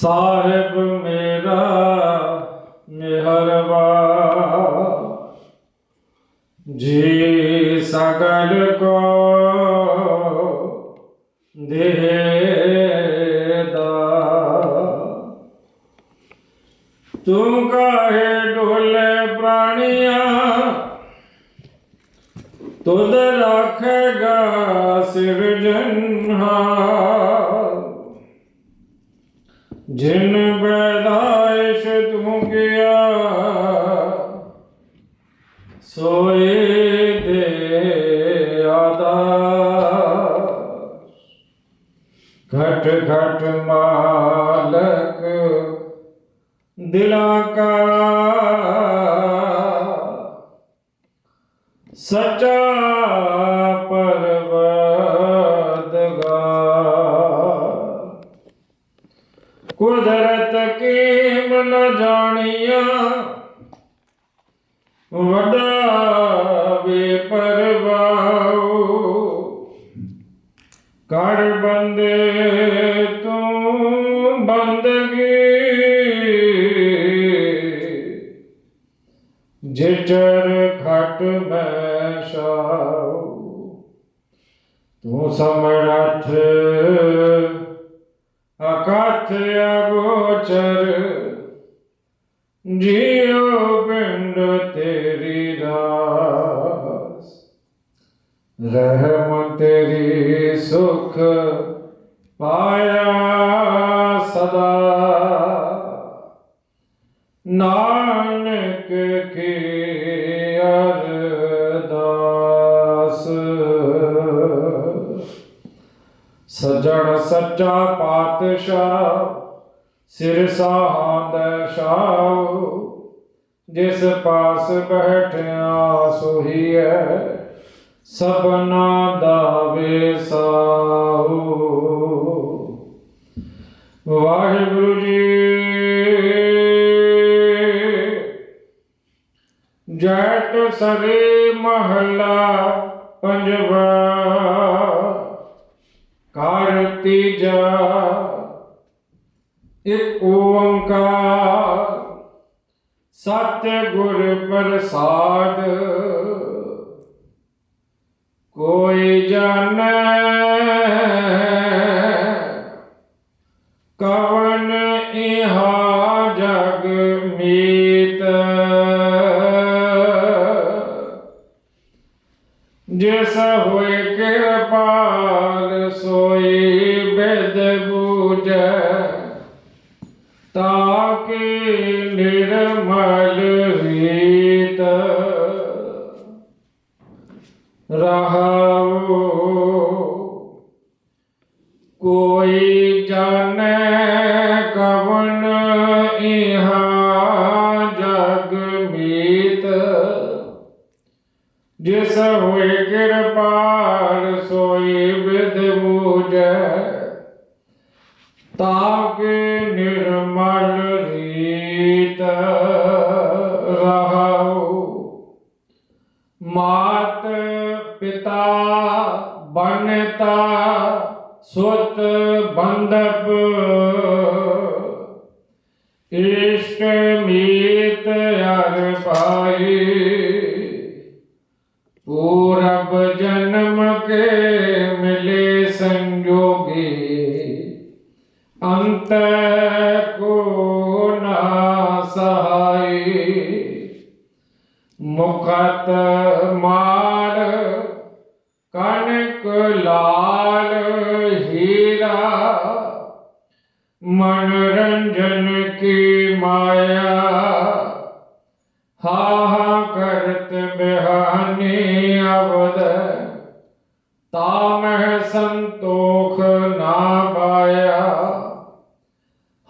ਸਾਹਿਬ ਮੇਰਾ ਮਿਹਰਬਾਨ ਜੀ ਸਗਲ ਕੋ ਦੇਦਾ ਤੂੰ ਕਹੇ ਡੋਲੇ ਪ੍ਰਾਣੀਆਂ? ਤੁਧ ਰੱਖੇਗਾ ਸਿਰਜਨ ਘਟ ਘਟ ਮਾਲਕ ਦਿਲਾਂ ਕਾ ਸਚਾ ਨਾਨਕ ਕੀ ਅਰਦਾਸ। ਸਜਣ ਸੱਚਾ ਪਾਤਸ਼ਾਹ, ਸਿਰ ਸਾਹੰਦ ਸ਼ਾਹ। ਜਿਸ ਪਾਸ ਬੈਠਿਆ ਸੋਹੀਐ, ਸਭਨਾ ਦਾ ਵੇਸਾਹੂ ਵਾਹਿਗੁਰੂ ਜੀ ਜੈਤ ਸਰੇ ਮਹਲਾ ਪੰਜਵਾ। ਕਾਰ ਤੀਜਾ। ਇਕ ਓੰਕਾਰ। ਸਤਿ ਗੁਰ ਪ੍ਰਸਾਦ। ਕੋਈ ਜਾਣੈ ਕਿਰਪਾਲ ਮਾਤ ਪਿਤਾ ਬਨਤਾ ਸੁਤ ਨਾ ਪਾਇਆ।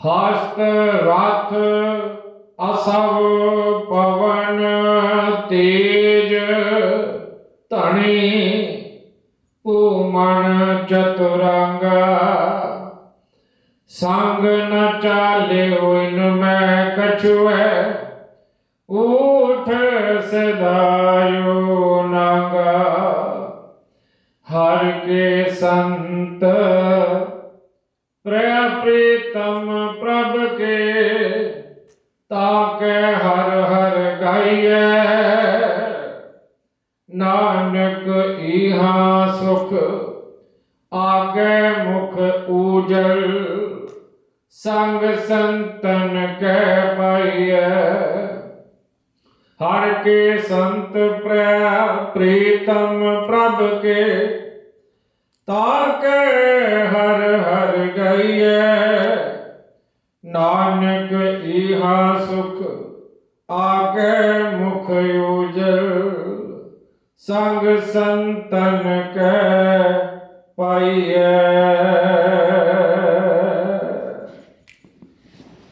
ਹਸਤ ਰਥ ਅਸਵ ਪਵਨ ਤੇਜ ਧਣੀ ਭੂਮਣ ਚਤੁਰੰਗਾ। ਸੰਗ ਨ ਚਾਲਿਓ ਇਨ ਮੈਂ ਕਛੁਐ, ਊਠ ਸਦਾਇਓ ਨਾਗਾ। ਹਰ ਕੇ ਸੰਤ ਪ੍ਰਿਆ ਪ੍ਰੀਤਮ ਪ੍ਰਭ ਕੇ, ਤਾਕੇ ਹਰ ਹਰ ਗਾਈਐ। ਨਾਨਕ ਈਹਾ ਸੁਖ, ਆਗੇ ਮੁਖ ਊਜਲ, ਸੰਗ ਸੰਤਨ ਕੈ ਪਾਈਐ। ਹਰ ਕੇ ਸੰਤ ਪ੍ਰੈ ਪ੍ਰੀਤਮ ਪ੍ਰਭ ਕੇ, ਤਾਕੇ ਹਰ ਹਰ ਗਈਐ। ਨਾਨਕ ਈਹਾ ਸੁਖ ਆਗੇ ਮੁਖ ਉਜਲ ਸੰਗ ਸੰਤਨ ਕੈ ਪਾਈਐ।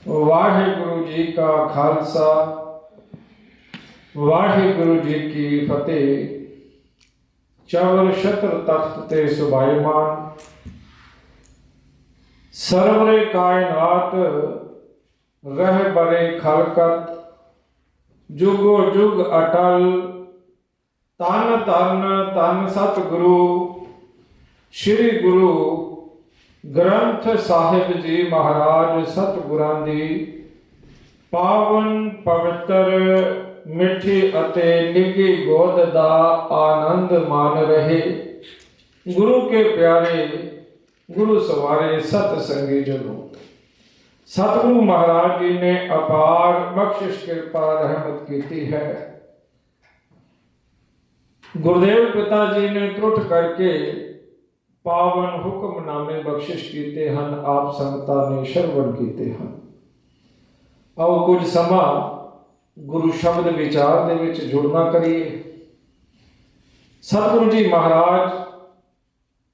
ਵਾਹਿਗੁਰੂ ਜੀ ਕਾ ਖਾਲਸਾ, ਵਾਹਿਗੁਰੂ ਜੀ ਕੀ ਫਤਿਹ। ਚਵਰ ਸ਼ਤਰ ਤਖਤ ਤੇ ਸੁਭਾਇਮਾਨ ਸਰਵਰੇ ਕਾਇਨਾਤ, ਰਹਿ ਬਰੇ ਖਲਕਤ, ਜੁਗੋ ਜੁਗ ਅਟਲ ਤਨ ਤਨ ਤਨ ਸਤਿਗੁਰੂ, ਸ੍ਰੀ ਗੁਰੂ ਗ੍ਰੰਥ ਸਾਹਿਬ ਜੀ ਮਹਾਰਾਜ ਸਤਿਗੁਰਾਂ ਦੀ ਪਾਵਨ ਪਵਿੱਤਰ, ਮਿੱਠੀ ਅਤੇ ਨਿੱਘੀ ਗੋਦ ਦਾ ਆਨੰਦ ਮਾਣ ਰਹੇ। ਗੁਰੂ ਕੇ ਪਿਆਰੇ ਗੁਰੂ ਸਵਾਰੇ ਸਤ ਸੰਗੀ ਜਨੋ। ਸਤਿਗੁਰੂ ਮਹਾਰਾਜ ਜੀ ਨੇ ਅਪਾਰ ਬਖਸ਼ਿਸ਼ ਕਿਰਪਾ ਰਹਿਮਤ ਕੀਤੀ ਹੈ। ਗੁਰਦੇਵ ਪਿਤਾ ਜੀ ਨੇ ਤਰੁੱਠ ਕਰਕੇ ਪਾਵਨ ਹੁਕਮਨਾਮੇ ਬਖਸ਼ਿਸ਼ ਕੀਤੇ ਹਨ, ਆਪ ਸੰਗਤਾਂ ਨੇ ਸ਼ਰਵਣ ਕੀਤੇ ਹਨ। ਆਓ ਕੁਝ ਸਮਾਂ ਗੁਰੂ ਸ਼ਬਦ ਵਿਚਾਰ ਦੇ ਵਿੱਚ ਜੁੜਨਾ ਕਰੀਏ। ਸਤਿਗੁਰੂ ਜੀ ਮਹਾਰਾਜ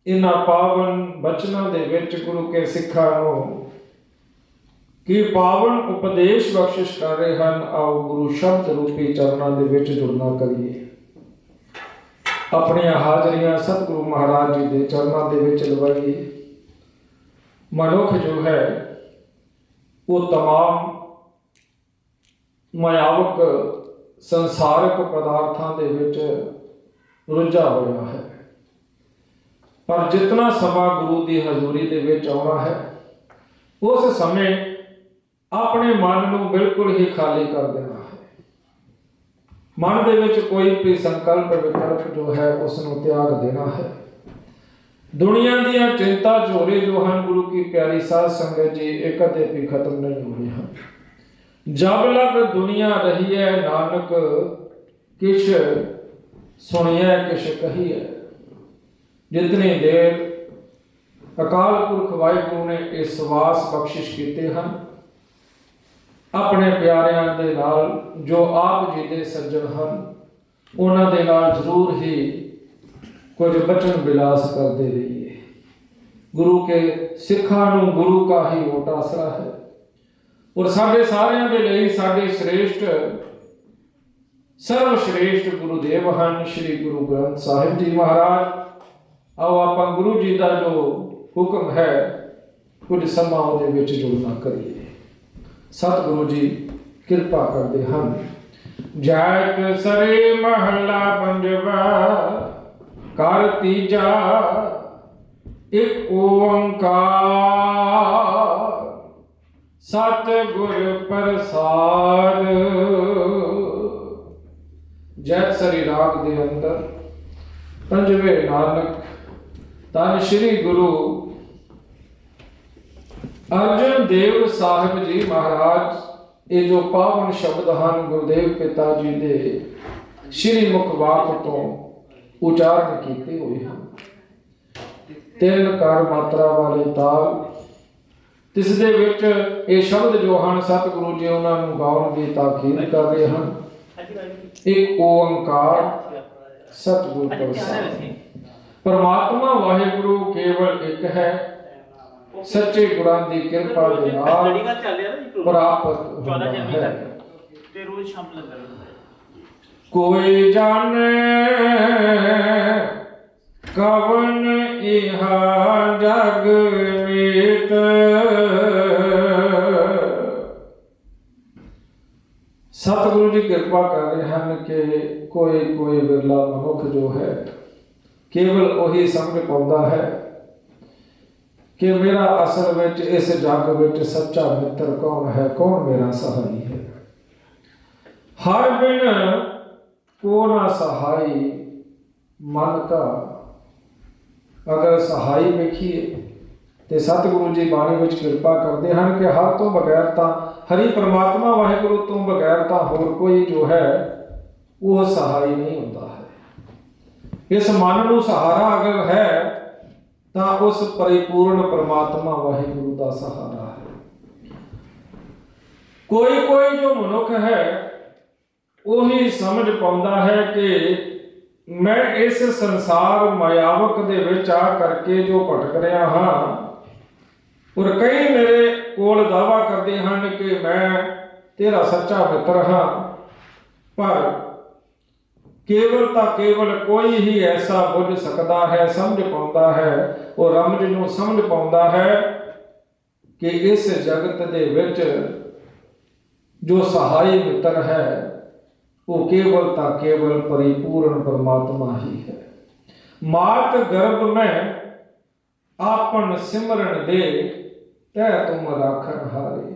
ਇਹਨਾਂ ਪਾਵਨ ਬਚਨਾਂ ਦੇ ਵਿੱਚ ਗੁਰੂ ਕੇ ਸਿੱਖਾਂ ਨੂੰ ਕੀ ਪਾਵਨ ਉਪਦੇਸ਼ ਬਖਸ਼ਿਸ਼ ਕਰ ਰਹੇ ਹਨ ਆਓ ਗੁਰੂ ਸ਼ਬਦ ਰੂਪੀ ਚਰਨਾਂ ਦੇ ਵਿੱਚ ਜੁੜਨਾ ਕਰੀਏ ਆਪਣੀਆਂ ਹਾਜ਼ਰੀਆਂ ਸਤਿਗੁਰੂ ਮਹਾਰਾਜ ਜੀ ਦੇ ਚਰਨਾਂ ਦੇ ਵਿੱਚ ਲਵਾਈਏ ਮਨੁੱਖ ਜੋ ਹੈ ਉਹ तमाम ਮਾਇਆਵਕ ਸੰਸਾਰਕ ਪਦਾਰਥਾਂ ਦੇ ਵਿੱਚ ਰੁੱਝਾ ਹੋਇਆ ਹੈ ਪਰ ਜਿਤਨਾ ਸਮਾਂ ਗੁਰੂ ਦੀ ਹਜ਼ੂਰੀ ਦੇ ਵਿੱਚ ਆਉਣਾ ਹੈ, ਉਸ ਸਮੇਂ ਆਪਣੇ ਮਨ ਨੂੰ ਬਿਲਕੁਲ ਹੀ ਖਾਲੀ ਕਰ ਦੇਣਾ ਹੈ। ਮਨ ਦੇ ਵਿੱਚ ਕੋਈ ਵੀ ਸੰਕਲਪ ਵਿਕਲਪ ਜੋ ਹੈ ਉਸ ਨੂੰ ਤਿਆਗ ਦੇਣਾ ਹੈ। ਦੁਨੀਆ ਦੀਆਂ ਚਿੰਤਾ ਝੋਰੇ ਜੋ ਹਨ, ਗੁਰੂ ਕੀ ਪਿਆਰੀ ਸਾਧ ਸੰਗਤ ਜੀ, ਇਹ ਕਦੇ ਵੀ ਖਤਮ ਨਹੀਂ ਹੋਣੇ ਹਨ ਜਬ ਲਗ ਦੁਨੀਆ ਰਹੀ ਹੈ ਨਾਨਕ ਕਿਛ ਸੁਣਿਆ ਕਿਛ ਕਹੀਐ। ਜਿਤਨੀ ਦੇਰ ਅਕਾਲ ਪੁਰਖ ਵਾਹਿਗੁਰੂ ਨੇ ਇਹ ਸਵਾਸ ਬਖਸ਼ਿਸ਼ ਕੀਤੇ ਹਨ, ਆਪਣੇ ਪਿਆਰਿਆਂ ਦੇ ਨਾਲ ਜੋ ਆਪ ਜੀ ਦੇ ਸੱਜਣ ਹਨ, ਉਹਨਾਂ ਦੇ ਨਾਲ ਜ਼ਰੂਰ ਹੀ ਕੁਝ ਬਚਨ ਬਿਲਾਸ ਕਰਦੇ ਰਹੀਏ। ਗੁਰੂ ਕੇ ਸਿੱਖਾਂ ਨੂੰ ਗੁਰੂ ਕਾ ਹੀ ਓਟ ਆਸਰਾ ਹੈ। ਔਰ ਸਾਡੇ ਸਾਰਿਆਂ ਦੇ ਲਈ ਸਾਡੇ ਸ੍ਰੇਸ਼ਟ, ਸਰਵ ਸ੍ਰੇਸ਼ਟ ਗੁਰੂਦੇਵ ਹਨ, ਸ੍ਰੀ ਗੁਰੂ ਗ੍ਰੰਥ ਸਾਹਿਬ ਜੀ ਮਹਾਰਾਜ। ਆਓ ਆਪਾਂ ਗੁਰੂ ਜੀ ਦਾ ਜੋ ਹੁਕਮ ਹੈ, ਕੁਝ ਸਮਾਂ ਉਹਦੇ ਵਿੱਚ ਜੁੜਨਾ ਕਰੀਏ। ਸਤਿਗੁਰੂ ਜੀ ਕਿਰਪਾ ਕਰਦੇ ਹਨ। ਜਾਇਤ ਸਰੇ ਮਹਲਾ ਪੰਜਵਾ ਕਰ ਤੀਜਾ, ਇੱਕ ਓੰਕਾਰ। ਸਤ ਗੁਰ ਪ੍ਰਸਾਦ। ਜੈ ਸ੍ਰੀ ਰਾਗ ਦੇ ਅੰਦਰ ਪੰਜਵੇਂ ਨਾਨਕ ਤਨ ਸ੍ਰੀ ਗੁਰੂ ਅਰਜਨ ਦੇਵ ਸਾਹਿਬ ਜੀ ਮਹਾਰਾਜ, ਇਹ ਜੋ ਪਾਵਨ ਸ਼ਬਦ ਹਨ ਗੁਰਦੇਵ ਪਿਤਾ ਜੀ ਦੇ, ਸ੍ਰੀ ਮੁਖ ਵਾਕ ਤੋਂ ਉਚਾਰਨ ਕੀਤੇ ਹੋਏ ਹਨ। ਤਿੰਨ ਕਾਰ ਮਾਤਰਾ ਵਾਲੇ ਤਾਲ, ਤਿਸ ਦੇ ਵਿੱਚ ਇਹ ਸ਼ਬਦ ਜੋ ਹਨ, ਸਤਿਗੁਰੂ ਜੀ ਉਹਨਾਂ ਨੂੰ ਗਾਉਣ ਦੀ ਤਾਕੀਦ ਕਰ ਰਹੇ ਹਨ। ਇੱਕ ਓੰਕਾਰ, ਸਤਿਗੁਰ ਪ੍ਰਸਾਦ। ਪਰਮਾਤਮਾ ਵਾਹਿਗੁਰੂ ਕੇਵਲ ਇੱਕ ਹੈ। ਸੱਚੇ ਗੁਰਾਂ ਦੀ ਕਿਰਪਾ ਦੇ ਨਾਲ ਪ੍ਰਾਪਤ 14 ਹੁੰਦਾ ਜਨਵਰੀ ਹੈ। ਤੱਕ। ਤੇ ਰੋਜ਼ ਸ਼ਾਮ ਲੰਗਰ ਹੁੰਦਾ ਹੈ। ਕੋਈ ਜਾਣੇ ਕਵਨ ਇਹਾ ਜਗ ਮੀਤ। ਸਤਿਗੁਰੂ ਜੀ ਕਿਰਪਾ ਕਰ ਰਹੇ ਹਨ ਕਿ ਕੋਈ ਕੋਈ ਵਿਰਲਾ ਮਨੁੱਖ ਜੋ ਹੈ ਕੇਵਲ ਉਹੀ ਸਮਝ ਪਾਉਂਦਾ ਹੈ ਕਿ ਮੇਰਾ ਅਸਲ ਵਿੱਚ, ਇਸ ਜੱਗ ਵਿੱਚ ਸੱਚਾ ਮਿੱਤਰ ਕੌਣ ਹੈ, ਕੌਣ ਮੇਰਾ ਸਹਾਈ ਹੈ? ਹਰ ਬਿਨ ਕੋ ਨਾ ਸਹਾਈ ਮਨ ਕਾ। ਅਗਰ ਸਹਾਈ ਵੇਖੀਏ ਤੇ ਸਤਿਗੁਰੂ ਜੀ ਬਾਣੀ ਵਿੱਚ ਕਿਰਪਾ ਕਰਦੇ ਹਨ ਕਿ ਹਰ ਤੋਂ ਬਗੈਰ ਤਾਂ ਹਰੀ ਪਰਮਾਤਮਾ ਵਾਹਿਗੁਰੂ ਤੋਂ ਬਗੈਰ ਤਾਂ ਹੋਰ ਕੋਈ ਜੋ ਹੈ, ਉਹ ਸਹਾਈ ਨਹੀਂ ਹੁੰਦਾ। ਇਸ ਮਨ ਨੂੰ ਸਹਾਰਾ ਅਗਰ ਹੈ, ਤਾਂ ਉਸ ਪਰਿਪੂਰਨ ਪਰਮਾਤਮਾ ਵਾਹਿਗੁਰੂ ਦਾ ਸਹਾਰਾ ਹੈ। ਕੋਈ ਕੋਈ ਜੋ ਮਨੁੱਖ ਹੈ, ਉਹੀ ਸਮਝ ਪਾਉਂਦਾ ਹੈ ਕਿ ਮੈਂ ਇਸ ਸੰਸਾਰ ਮਾਇਆਵਕ ਦੇ ਵਿੱਚ ਆ ਕਰਕੇ ਜੋ ਭਟਕ ਰਿਹਾ ਹਾਂ, ਔਰ ਕਈ ਮੇਰੇ ਕੋਲ ਦਾਵਾ ਕਰਦੇ ਹਨ ਕਿ ਮੈਂ ਤੇਰਾ ਸੱਚਾ ਮਿੱਤਰ ਹਾਂ, ਪਰ ਕੇਵਲ ਤਾਂ ਕੇਵਲ ਕੋਈ ਹੀ ਐਸਾ ਬੁੱਝ ਸਕਦਾ ਹੈ, ਸਮਝ ਪਾਉਂਦਾ ਹੈ, ਉਹ ਰਮਜ ਨੂੰ ਸਮਝ ਪਾਉਂਦਾ ਹੈ ਕਿ ਇਸ ਜਗਤ ਦੇ ਵਿੱਚ ਜੋ ਸਹਾਈ ਮਿੱਤਰ ਹੈ, ਉਹ ਕੇਵਲ ਤਾਂ ਕੇਵਲ ਪਰਿਪੂਰਨ ਪਰਮਾਤਮਾ ਹੀ ਹੈ। ਮਾਤ ਗਰਭ ਮੈਂ ਆਪਨ ਸਿਮਰਨ ਦੇ, ਤੈ ਤੁਮ ਰਾਖਣ ਹਾਰੇ।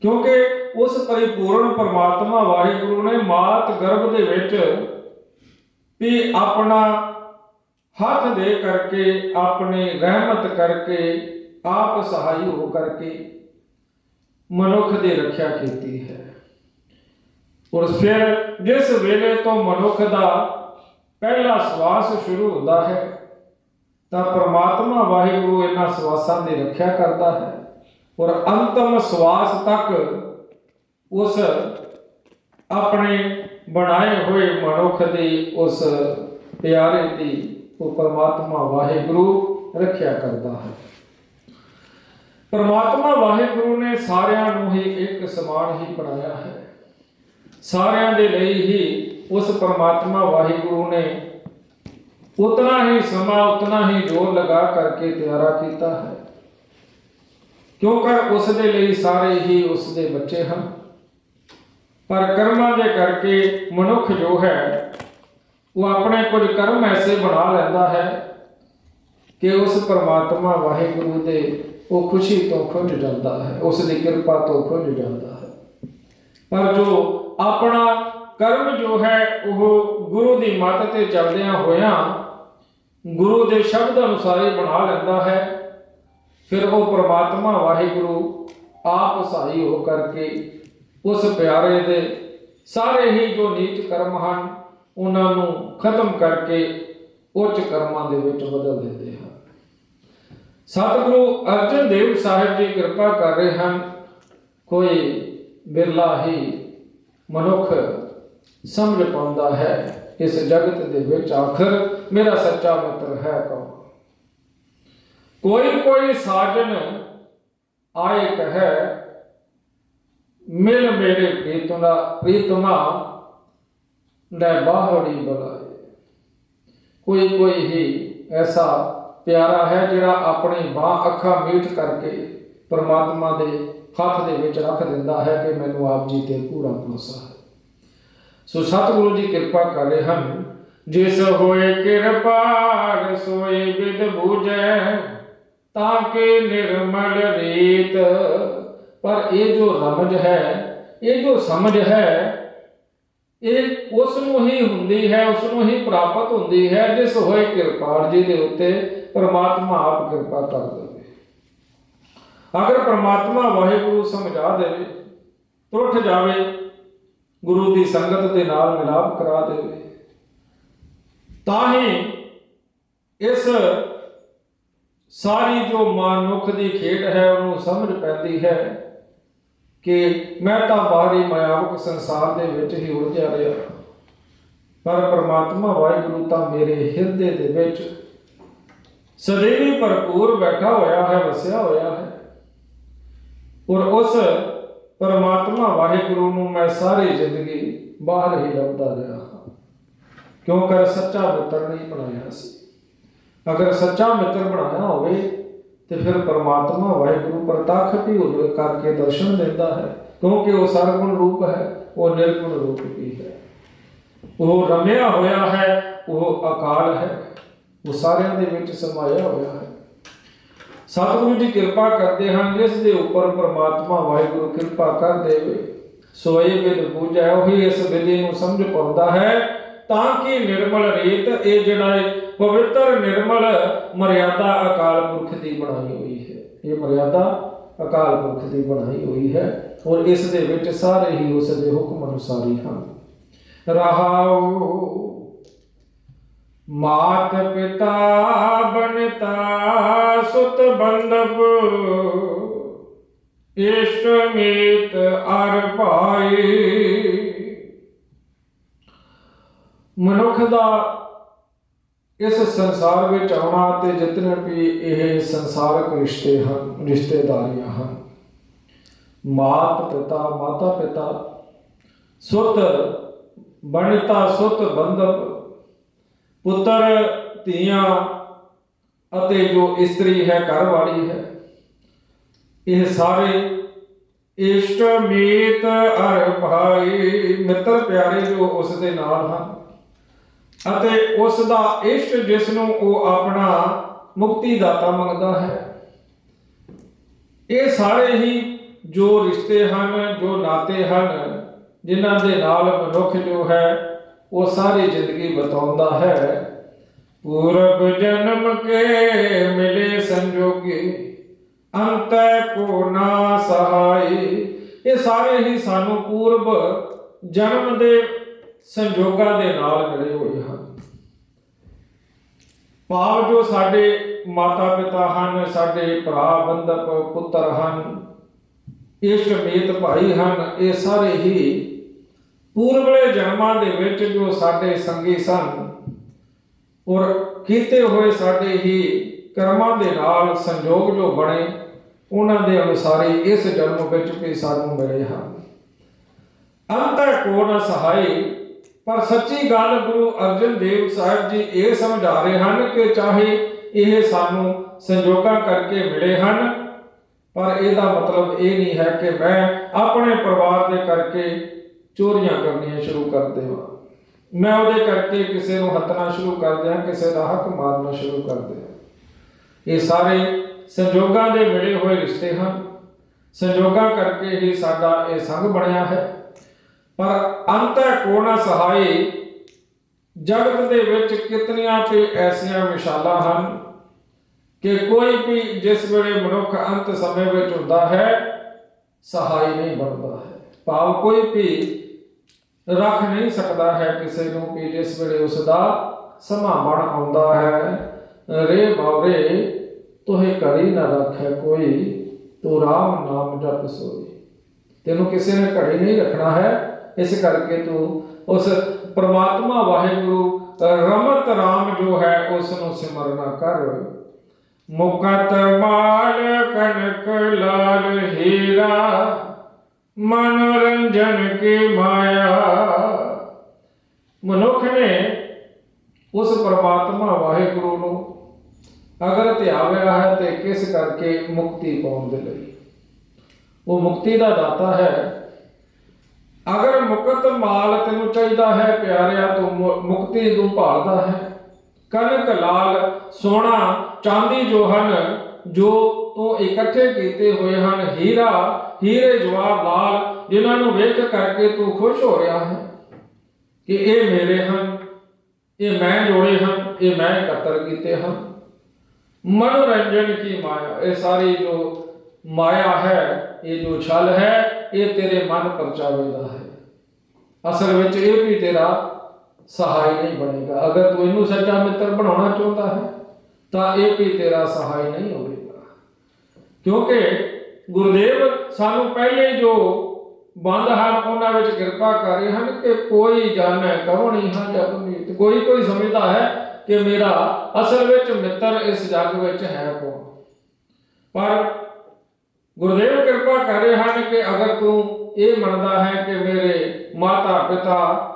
ਕਿਉਂਕਿ ਉਸ ਪਰਿਪੂਰਨ ਪਰਮਾਤਮਾ ਵਾਹਿਗੁਰੂ ਨੇ ਮਾਤ ਗਰਭ ਦੇ ਵਿੱਚ ਵੀ ਆਪਣਾ ਹੱਥ ਦੇ ਕਰਕੇ, ਆਪਣੀ ਰਹਿਮਤ ਕਰਕੇ, ਆਪ ਸਹਾਈ ਹੋ ਕਰਕੇ ਮਨੁੱਖ ਦੀ ਰੱਖਿਆ ਕੀਤੀ ਹੈ। ਔਰ ਫਿਰ ਜਿਸ ਵੇਲੇ ਤੋਂ ਮਨੁੱਖ ਦਾ ਪਹਿਲਾ ਸਵਾਸ ਸ਼ੁਰੂ ਹੁੰਦਾ ਹੈ, ਤਾਂ ਪ੍ਰਮਾਤਮਾ ਵਾਹਿਗੁਰੂ ਇਹਨਾਂ ਸਵਾਸਾਂ ਦੀ ਰੱਖਿਆ ਕਰਦਾ ਹੈ ਔਰ ਅੰਤਮ ਸਵਾਸ ਤੱਕ ਉਸ ਆਪਣੇ ਬਣਾਏ ਹੋਏ ਮਨੁੱਖ ਦੀ ਉਸ ਪਿਆਰੇ ਦੀ ਉਹ ਪਰਮਾਤਮਾ ਵਾਹਿਗੁਰੂ ਰੱਖਿਆ ਕਰਦਾ ਹੈ। ਪਰਮਾਤਮਾ ਵਾਹਿਗੁਰੂ ਨੇ ਸਾਰਿਆਂ ਨੂੰ ਹੀ ਇੱਕ ਸਮਾਨ ਹੀ ਬਣਾਇਆ ਹੈ। ਸਾਰਿਆਂ ਦੇ ਲਈ ਹੀ ਉਸ ਪਰਮਾਤਮਾ ਵਾਹਿਗੁਰੂ ਨੇ ਉਤਨਾ ਹੀ ਸਮਾਂ, ਉਤਨਾ ਹੀ ਜੋਰ ਲਗਾ ਕਰਕੇ ਤਿਆਰਾ ਕੀਤਾ ਹੈ। ਕਿਉਂਕਿ ਉਸ ਦੇ ਲਈ ਸਾਰੇ ਹੀ ਉਸ ਦੇ ਬੱਚੇ ਹਨ। ਪਰ ਕਰਮਾਂ ਦੇ ਕਰਕੇ ਮਨੁੱਖ ਜੋ ਹੈ, ਉਹ ਆਪਣੇ ਕੁਝ ਕਰਮ ਐਸੇ ਬਣਾ ਲੈਂਦਾ ਹੈ ਕਿ ਉਸ ਪਰਮਾਤਮਾ ਵਾਹਿਗੁਰੂ ਦੇ ਉਹ ਖੁਸ਼ੀ ਤੋਂ ਖੁੰਝ ਜਾਂਦਾ ਹੈ, ਉਸ ਦੀ ਕਿਰਪਾ ਤੋਂ ਖੁੰਝ ਜਾਂਦਾ ਹੈ। ਪਰ ਜੋ ਆਪਣਾ ਕਰਮ ਜੋ ਹੈ, ਉਹ ਗੁਰੂ ਦੀ ਮੱਤ ਤੇ ਚੱਲਦਿਆਂ ਹੋਇਆਂ ਗੁਰੂ ਦੇ ਸ਼ਬਦ ਅਨੁਸਾਰ ਹੀ ਬਣਾ ਲੈਂਦਾ ਹੈ, ਫਿਰ ਉਹ ਪਰਮਾਤਮਾ ਵਾਹਿਗੁਰੂ ਆਪ ਸਹਾਈ ਹੋ ਕਰਕੇ ਉਸ ਪਿਆਰੇ ਦੇ ਸਾਰੇ ਹੀ ਜੋ ਨੀਚ ਕਰਮ ਹਨ, ਉਹਨਾਂ ਨੂੰ ਖਤਮ ਕਰਕੇ ਉੱਚ ਕਰਮਾਂ ਦੇ ਵਿੱਚ ਬਦਲ ਦਿੰਦੇ ਹਨ। ਸਤਿਗੁਰੂ ਅਰਜਨ ਦੇਵ ਸਾਹਿਬ ਜੀ ਕਿਰਪਾ ਕਰ ਰਹੇ ਹਨ, ਕੋਈ ਬਿਰਲਾ ਹੀ ਮਨੁੱਖ ਸਮਝ ਪਾਉਂਦਾ ਹੈ, ਇਸ ਜਗਤ ਦੇ ਵਿੱਚ ਆਖਰ ਮੇਰਾ ਸੱਚਾ ਮਿੱਤਰ ਹੈ ਕੌਣ? ਕੋਈ ਕੋਈ ਸਾਜਨ ਆਏ ਕਹੈ ਮਿਲ ਮੇਰੇ ਪ੍ਰੀਤਮਾ ਪ੍ਰੀਤਮਾ ਲੈ ਬਾਹੜੀ ਬੁਲਾਏ। ਕੋਈ ਕੋਈ ਹੀ ਐਸਾ ਪਿਆਰਾ ਹੈ ਜਿਹੜਾ ਆਪਣੀ ਬਾਹ ਅੱਖਾਂ ਮੀਟ ਕਰਕੇ ਪਰਮਾਤਮਾ ਦੇ ਹੱਥ ਦੇ ਵਿੱਚ ਰੱਖ ਦਿੰਦਾ ਹੈ ਕਿ ਮੈਨੂੰ ਆਪ ਜੀ ਤੇ ਪੂਰਾ ਭਰੋਸਾ ਹੈ। ਸੋ ਸਤਿਗੁਰੂ ਜੀ ਕਿਰਪਾ ਕਰ ਰਹੇ ਹਨ। ਜਿਸ ਹੋਏ ਕਿਰਪਾਲ ਸੋਈ ਬਿਦ ਬੂਝੈ, ਤਾਂ ਕਿ ਨਿਰਮਲ ਰੀਤ ਪਰ ਇਹ ਜੋ ਰਮਜ ਹੈ, ਇਹ ਜੋ ਸਮਝ ਹੈ, ਇਹ ਉਸ ਨੂੰ ਹੀ ਹੁੰਦੀ ਹੈ ਉਸ ਨੂੰ ਹੀ ਪ੍ਰਾਪਤ ਹੁੰਦੀ ਹੈ, ਜਿਸ ਹੋਏ ਕਿਰਪਾਲ ਜੀ ਦੇ ਉੱਤੇ ਪਰਮਾਤਮਾ ਆਪ ਕਿਰਪਾ ਕਰ ਦੇਵੇ। ਅਗਰ ਪਰਮਾਤਮਾ ਵਾਹਿਗੁਰੂ ਸਮਝਾ ਦੇਵੇ ਟੁੱਟ ਜਾਵੇ, ਗੁਰੂ ਦੀ ਸੰਗਤ ਦੇ ਨਾਲ ਮਿਲਾਪ ਕਰਾ ਦੇਵੇ, ਤਾਂ ਹੀ ਇਸ ਸਾਰੀ ਜੋ ਮਨੁੱਖ ਦੀ ਖੇਡ ਹੈ, ਉਹਨੂੰ ਸਮਝ ਪੈਂਦੀ ਹੈ ਕਿ ਮੈਂ ਤਾਂ ਬਾਹਰੀ ਮਾਇਆਵਕ ਸੰਸਾਰ ਦੇ ਵਿੱਚ ਹੀ ਉਲਝਿਆ ਰਿਹਾ। ਪਰ ਪ੍ਰਮਾਤਮਾ ਵਾਹਿਗੁਰੂ ਤਾਂ ਮੇਰੇ ਹਿਰਦੇ ਦੇ ਵਿੱਚ ਸदैवी ਭਰਪੂਰ ਬੈਠਾ ਹੋਇਆ ਹੈ, ਵਸਿਆ ਹੋਇਆ ਹੈ। ਔਰ ਉਸ ਪਰਮਾਤਮਾ ਵਾਹਿਗੁਰੂ ਨੂੰ ਮੈਂ ਸਾਰੀ ਜ਼ਿੰਦਗੀ ਬਾਹਰ ਹੀ ਲੱਭਦਾ ਰਿਹਾ ਹਾਂ। ਕਿਉਂਕਿ ਸੱਚਾ ਮਿੱਤਰ ਨਹੀਂ ਬਣਾਇਆ ਸੀ, ਅਗਰ ਸੱਚਾ ਮਿੱਤਰ ਬਣਾਇਆ ਹੋਵੇ ਤੇ ਫਿਰ ਪਰਮਾਤਮਾ ਵਾਹਿਗੁਰੂ ਪ੍ਰਤੱਖ ਵੀ ਹੋ ਕਰਕੇ ਦਰਸ਼ਨ ਦਿੰਦਾ ਹੈ। ਕਿਉਂਕਿ ਉਹ ਸਰਗੁਣ ਰੂਪ ਹੈ, ਉਹ ਨਿਰਗੁਣ ਰੂਪ ਵੀ ਹੈ। ਉਹ ਰਮਿਆ ਹੋਇਆ ਹੈ, ਉਹ ਅਕਾਲ ਹੈ। ਉਹ ਸਾਰਿਆਂ ਦੇ ਵਿੱਚ ਸਮਾਇਆ ਹੋਇਆ ਹੈ। ਸਤਿਗੁਰੂ ਜੀ ਕਿਰਪਾ ਕਰਦੇ ਹਨ, ਜਿਸ ਦੇ ਉੱਪਰ ਪ੍ਰਮਾਤਮਾ ਵਾਹਿਗੁਰੂ ਕਿਰਪਾ ਕਰ ਦੇਵੇ। ਸੋਏ ਵਿਦ ਪੂਜਾ ਉਹੀ ਇਸ ਵਿਧੀ ਨੂੰ ਸਮਝ ਪਾਉਂਦਾ ਹੈ। ਤਾਂ ਕਿ ਨਿਰਮਲ ਰੀਤ ਇਹ ਜਿਹੜਾ ਹੈ ਪਵਿੱਤਰ ਨਿਰਮਲ ਮਰਿਆਦਾ ਅਕਾਲ ਪੁਰਖ ਦੀ ਬਣਾਈ ਹੋਈ ਹੈ। ਇਹ ਮਰਿਆਦਾ ਅਕਾਲ ਪੁਰਖ ਦੀ ਬਣਾਈ ਹੋਈ ਹੈ ਔਰ ਇਸ ਦੇ ਵਿੱਚ ਸਾਰੇ ਹੀ ਉਸ ਦੇ ਹੁਕਮ ਅਨੁਸਾਰੀ ਹਨ। ਰਹਾਉ, ਮਾਤ ਪਿਤਾ ਬਨਤਾ ਸੁਤ ਬੰਦਪ ਇਸ਼ਟ ਮੀਤ ਅਰ ਭਾਈ। ਮਨੁੱਖ ਦਾ ਇਸ ਸੰਸਾਰ ਵਿੱਚ ਆਉਣਾ ਤੇ ਜਿਤਨੇ ਵੀ ਇਹ ਸੰਸਾਰਕ ਰਿਸ਼ਤੇ ਹਨ, ਰਿਸ਼ਤੇਦਾਰੀਆਂ ਹਨ। ਮਾਤ ਪਿਤਾ, ਮਾਤਾ ਪਿਤਾ, ਸੁਤ ਬਣਤਾ, ਸੁਤ ਬੰਧਪ ਪੁੱਤਰ, ਧੀਆਂ ਅਤੇ ਜੋ ਇਸਤਰੀ ਹੈ ਘਰ ਵਾਲੀ ਹੈ, ਇਹ ਸਾਰੇ ਇਸ਼ਟ ਮੀਤ ਅਰ ਭਾਈ ਮਿੱਤਰ ਪਿਆਰੇ ਜੋ ਉਸ ਦੇ ਨਾਲ ਹਨ। ਅਤੇ ਉਸ ਦਾ ਇਸ਼ਟ ਜਿਸ ਨੂੰ ਉਹ ਆਪਣਾ ਮੁਕਤੀ ਦਾਤਾ ਮੰਗਦਾ ਹੈ। ਇਹ ਸਾਰੇ ਹੀ ਜੋ ਰਿਸ਼ਤੇ ਹਨ, ਜੋ ਨਾਤੇ ਹਨ, ਜਿਨ੍ਹਾਂ ਦੇ ਨਾਲ ਮਨੁੱਖ ਜੋ ਹੈ, ਉਹ ਸਾਰੀ ਜ਼ਿੰਦਗੀ ਬਤਾਉਂਦਾ ਹੈ। ਪੂਰਬ ਜਨਮ ਕੇ ਮਿਲੇ ਸੰਜੋਗੀ, ਅੰਤ ਕੋ ਨਾ ਸਹਾਈ। ਇਹ ਸਾਰੇ ਹੀ ਸਾਨੂੰ ਪੂਰਬ ਜਨਮ ਦੇ ਸੰਜੋਗਾਂ ਦੇ ਨਾਲ ਮਿਲੇ ਹੋਏ ਹਨ ਭਾਵ ਜੋ ਸਾਡੇ ਮਾਤਾ ਪਿਤਾ ਹਨ, ਸਾਡੇ ਭਰਾ ਬੰਧਕ ਪੁੱਤਰ ਹਨ ਇਸ਼ਟ ਮੀਤ ਭਾਈ ਹਨ, ਇਹ ਸਾਰੇ ਹੀ ਪੂਰਵਲੇ ਜਨਮਾਂ ਦੇ ਵਿੱਚ ਜੋ ਸਾਡੇ ਸੰਗੀ ਸਨ ਔਰ ਕੀਤੇ ਹੋਏ ਸਾਡੇ ਹੀ ਕਰਮਾਂ ਦੇ ਨਾਲ ਸੰਜੋਗ ਜੋ ਬਣੇ, ਉਹਨਾਂ ਦੇ ਅਨੁਸਾਰ ਇਸ ਜਨਮ ਵਿੱਚ ਵੀ ਸਾਨੂੰ ਮਿਲੇ ਹਨ। ਅੰਤਰ ਕੋਣ ਸਹਾਈ ਪਰ ਸੱਚੀ ਗੱਲ ਗੁਰੂ ਅਰਜਨ ਦੇਵ ਸਾਹਿਬ ਜੀ ਇਹ ਸਮਝਾ ਰਹੇ ਹਨ ਕਿ ਚਾਹੇ ਇਹ ਸਾਨੂੰ ਸੰਜੋਗਾਂ ਕਰਕੇ ਮਿਲੇ ਹਨ, ਪਰ ਇਹਦਾ ਮਤਲਬ ਇਹ ਨਹੀਂ ਹੈ ਕਿ ਮੈਂ ਆਪਣੇ ਪਰਿਵਾਰ ਦੇ ਕਰਕੇ ਚੋਰੀਆਂ ਕਰਨੀਆਂ ਸ਼ੁਰੂ ਕਰ ਦੇਵਾਂ। ਮੈਂ ਉਹਦੇ ਕਰਕੇ ਕਿਸੇ ਨੂੰ ਹੱਤਣਾ ਸ਼ੁਰੂ ਕਰ ਦਿਆਂ, ਕਿਸੇ ਦਾ ਹੱਕ ਮਾਰਨਾ ਸ਼ੁਰੂ ਕਰ ਦਿਆਂ। ਇਹ ਸਾਰੇ ਸੰਜੋਗਾਂ ਦੇ ਮਿਲੇ ਹੋਏ ਰਿਸ਼ਤੇ ਹਨ। ਸੰਜੋਗਾਂ ਕਰਕੇ ਹੀ ਸਾਡਾ ਇਹ ਸੰਗ ਬਣਿਆ ਹੈ। ਪਰ ਅੰਤੈ ਕੋਣਾ ਸਹਾਈ? ਜਗਤ ਦੇ ਵਿੱਚ ਕਿਤਨੀਆਂ ਤੇ ਐਸੀਆਂ ਮਿਸਾਲਾਂ ਹਨ ਕਿ ਕੋਈ ਵੀ ਜਿਸ ਵੇਲੇ ਮਨੁੱਖ ਅੰਤ ਸਮੇਂ ਵਿੱਚ ਹੁੰਦਾ ਹੈ, ਸਹਾਈ ਨਹੀਂ ਬਣਦਾ ਹੈ। ਭਾਵ ਕੋਈ ਵੀ ਰੱਖ ਨਹੀਂ ਸਕਦਾ ਹੈ ਕਿਸੇ ਨੂੰ ਕਿ ਜਿਸ ਵੇਲੇ ਉਸ ਦਾ ਸਮਾਂ ਬਣ ਆਉਂਦਾ ਹੈ। ਰੇ ਬਾਵਰੇ, ਤੋਹੇ ਘੜੀ ਨਾ ਰੱਖੇ ਕੋਈ, ਤੂੰ ਰਾਮ ਨਾਮ ਜਪ ਸੋਈ। ਤੈਨੂੰ ਕਿਸੇ ਨੇ ਘੜੀ ਨਹੀਂ ਰੱਖਣਾ ਹੈ ਇਸ ਕਰਕੇ ਤੂੰ ਉਸ ਪ੍ਰਮਾਤਮਾ ਵਾਹਿਗੁਰੂ ਰਮਤ ਰਾਮ ਜੋ ਹੈ ਉਸ ਨੂੰ ਸਿਮਰਨਾ ਕਰ। ਮੁਕਤ ਮਾਲ ਕਨਕ ਲਾਲ ਹੀਰਾ, ਮਨੋਰੰਜਨ ਕੀ ਮਾਇਆ। ਮਨੁੱਖ ਨੇ ਉਸ ਪ੍ਰਮਾਤਮਾ ਵਾਹਿਗੁਰੂ ਨੂੰ ਅਗਰ ਧਿਆਵਿਆ ਹੈ ਤੇ ਕਿਸ ਕਰਕੇ ਮੁਕਤੀ ਪਾਉਣ ਦੇ ਲਈ? ਉਹ ਮੁਕਤੀ ਦਾ ਦਾਤਾ ਹੈ। ਅਗਰ ਮੁਕਤ ਮਾਲ ਤੈਨੂੰ ਚਾਹੀਦਾ ਹੈ, ਪਿਆਰਿਆ, ਤੂੰ ਮੁਕਤੀ ਨੂੰ ਭਾਲਦਾ ਹੈ। ਕਨਕ ਲਾਲ ਸੋਨਾ ਚਾਂਦੀ ਜੋ ਹਨ, ਜੋ ਤੂੰ ਇਕੱਠੇ ਕੀਤੇ ਹੋਏ ਹਨ, ਹੀਰਾ, ਹੀਰੇ ਜਵਾਹਰ ਲਾਲ, ਜਿਨ੍ਹਾਂ ਨੂੰ ਵੇਖ ਕਰਕੇ ਤੂੰ ਖੁਸ਼ ਹੋ ਰਿਹਾ ਹੈ। ਕਿ ਇਹ ਮੇਰੇ ਹਨ, ਇਹ ਮੈਂ ਜੋੜੇ ਹਨ, ਇਹ ਮੈਂ ਇਕੱਤਰ ਕੀਤੇ ਹਨ। ਮਨੋਰੰਜਨ ਕੀ ਮਾਇਆ, ਇਹ ਸਾਰੀ ਜੋ ਮਾਇਆ ਹੈ, ਇਹ ਜੋ ਛਲ ਹੈ, ਇਹ ਤੇਰੇ ਮਨ ਪਰਚਾਵੇ ਦਾ ਹੈ। ਅਸਲ ਵਿੱਚ ਇਹ ਵੀ ਤੇਰਾ ਸਹਾਈ ਨਹੀਂ ਬਣੇਗਾ। ਅਗਰ ਤੂੰ ਇਹਨੂੰ ਸੱਚਾ ਮਿੱਤਰ ਬਣਾਉਣਾ ਚਾਹੁੰਦਾ ਹੈ, ਤਾਂ ਇਹ ਵੀ ਤੇਰਾ ਸਹਾਈ ਨਹੀਂ ਹੋਵੇਗਾ। ਕਿਉਂਕਿ ਗੁਰਦੇਵ ਸਾਨੂੰ ਪਹਿਲੇ ਜੋ ਬੰਦ ਹਨ ਉਹਨਾਂ ਵਿੱਚ ਕਿਰਪਾ ਕਰ ਰਹੇ ਹਨ ਕਿ ਕੋਈ ਜਾਣੈ ਨਹੀਂ ਹਾਂ ਜਗ ਮੀਤ ਕੋਈ ਕੋਈ ਸਮਝਦਾ ਹੈ ਕਿ ਮੇਰਾ ਅਸਲ ਵਿੱਚ ਮਿੱਤਰ ਇਸ ਜਗ ਵਿੱਚ ਹੈ ਕੌਣ। ਪਰ ਗੁਰਦੇਵ ਕਿਰਪਾ ਕਰ ਰਹੇ ਹਨ ਕਿ ਅਗਰ ਤੂੰ ਇਹ ਮੰਨਦਾ ਹੈ ਕਿ ਮੇਰੇ ਮਾਤਾ ਪਿਤਾ,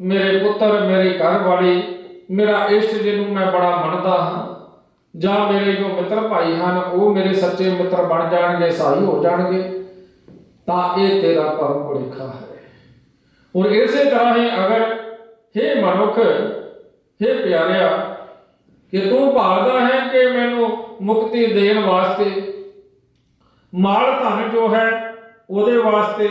ਮੇਰੇ ਪੁੱਤਰ, ਮੇਰੇ ਘਰ ਵਾਲੀ ਮੇਰਾ ਇਸ਼ਟ ਜਿਹਨੂੰ ਮੈਂ ਬੜਾ ਮੰਨਦਾ ਹਾਂ, ਜਾਂ ਮੇਰੇ ਜੋ ਮਿੱਤਰ ਭਾਈ ਹਨ, ਉਹ ਮੇਰੇ ਸੱਚੇ ਮਿੱਤਰ ਬਣ ਜਾਣਗੇ, ਸਹਾਈ ਹੋ ਜਾਣਗੇ, ਤਾਂ ਇਹ ਤੇਰਾ ਪਰਮ ਭੁਲੇਖਾ ਹੈ। ਔਰ ਇਸੇ ਤਰ੍ਹਾਂ ਹੀ ਅਗਰ हे ਮਨੁੱਖ हे ਪਿਆਰਿਆ, ਕਿ ਤੂੰ ਭਾਲਦਾ ਹੈ ਕਿ ਮੈਨੂੰ ਮੁਕਤੀ ਦੇਣ ਵਾਸਤੇ, ਮਾਲ ਧਨ ਜੋ ਹੈ ਉਹਦੇ ਵਾਸਤੇ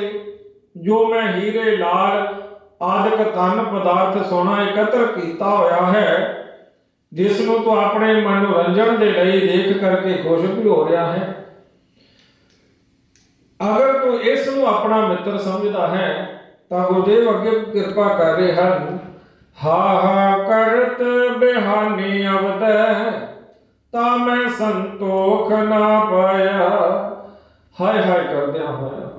ਜੋ ਮੈਂ ਹੀਰੇ, ਲਾਲ, ਆਦਿਕ ਧਨ ਪਦਾਰਥ ਸੋਨਾ ਇਕੱਤਰ ਕੀਤਾ ਹੋਇਆ ਹੈ, ਜਿਸ ਨੂੰ ਤੂੰ ਆਪਣੇ ਮਨੋਰੰਜਨ ਦੇ ਲਈ ਦੇਖ ਕਰਕੇ ਖੁਸ਼ ਵੀ ਹੋ ਰਿਹਾ ਹੈ। ਅਗਰ ਤੂੰ ਇਸ ਨੂੰ ਆਪਣਾ ਮਿੱਤਰ ਸਮਝਦਾ ਹੈ, ਤਾਂ ਗੁਰਦੇਵ ਅੱਗੇ ਕਿਰਪਾ ਕਰ ਰਹੇ ਹਨ। ਹਾ ਹਾ, ਕਰਤ ਬਿਹਾਨੀ ਅਵਦੈ, ਤਾਂ ਮੈਂ ਸੰਤੋਖ ਨਾ ਪਾਇਆ। ਹਾਏ ਹਾਏ ਕਰਦਿਆਂ ਹੋਇਆ।